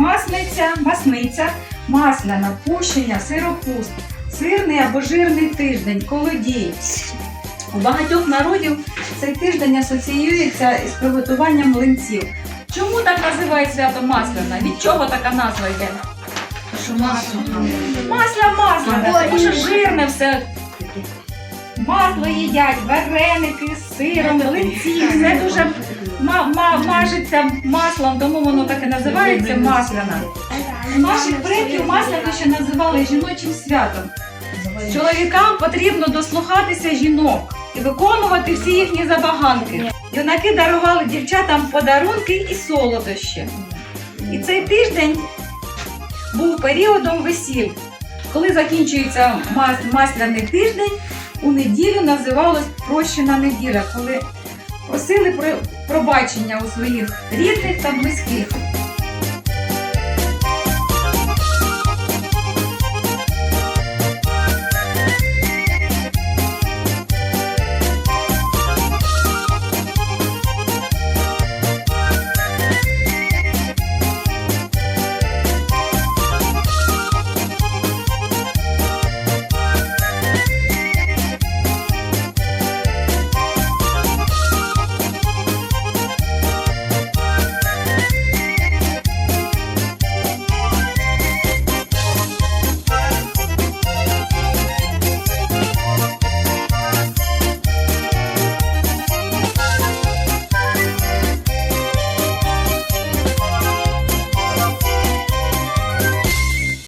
масниця, масниця, масляна, пущення, сиропуст, сирний або жирний тиждень, колодій. У багатьох народів цей тиждень асоціюється із приготуванням млинців. Чому так називають свято масляна? Від чого така назва йде? Що масло? Масля масляне, тому що жирне все. Масло їдять, вареники з сиром, млинці, все дуже ма- ма- мажеться маслом, тому воно так і називається масляна. Наших предків масляно ще називали жіночим святом. Чоловікам потрібно дослухатися жінок і виконувати всі їхні забаганки. Юнаки дарували дівчатам подарунки і солодощі. І цей тиждень був періодом весіль. Коли закінчується мас- масляний тиждень, у неділю називалось прощена неділя, коли просили про пробачення у своїх рідних та близьких.